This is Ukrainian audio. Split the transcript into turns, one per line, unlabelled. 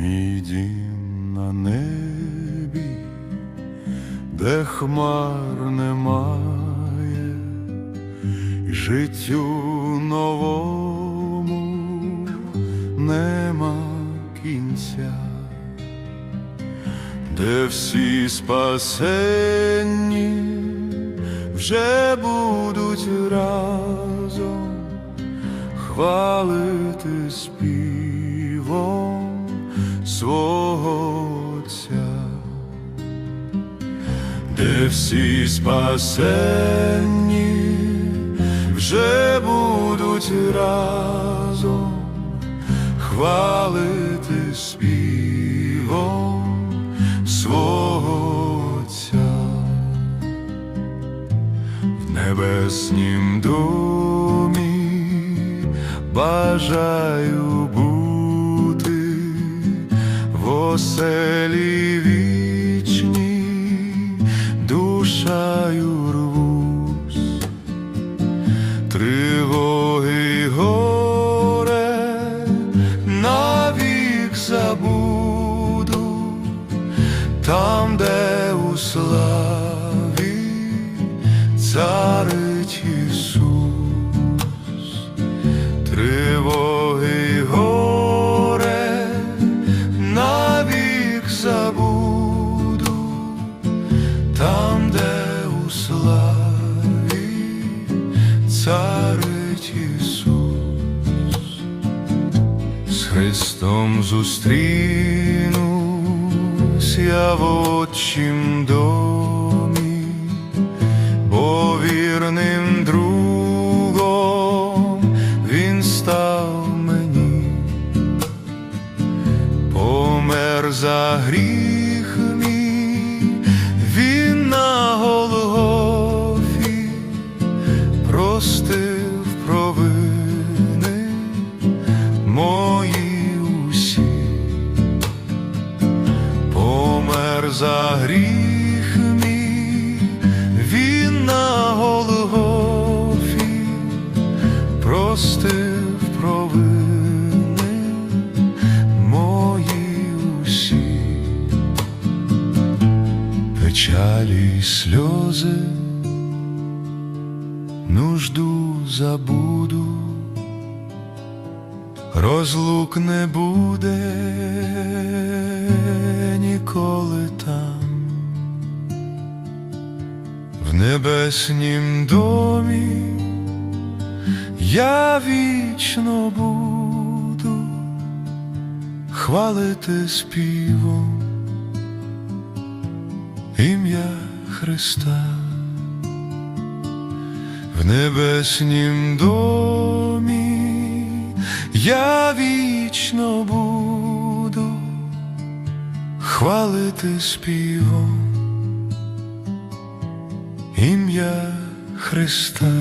Мій дім на небі, де хмар немає, і життю новому нема кінця, де всі спасенні вже будуть разом хвалити співом свого Отця, де всі спасенні вже будуть разом хвалити співом свого Отця. В небеснім домі бажаю оселі вічній, душаю рвусь, тривоги горе навік забуду, там, де у славі царить Ісус, Христом зустрінусь я в отчим домі, бо вірним другом він став мені, помер за гріх за гріх мій, він на Голгофі простив провини мої усі, печалі й сльози, нужду забуду розлук не буде ніколи там, в небеснім домі я вічно буду хвалити співом ім'я Христа. В небеснім домі я вічно буду хвалити співом ім'я Христа.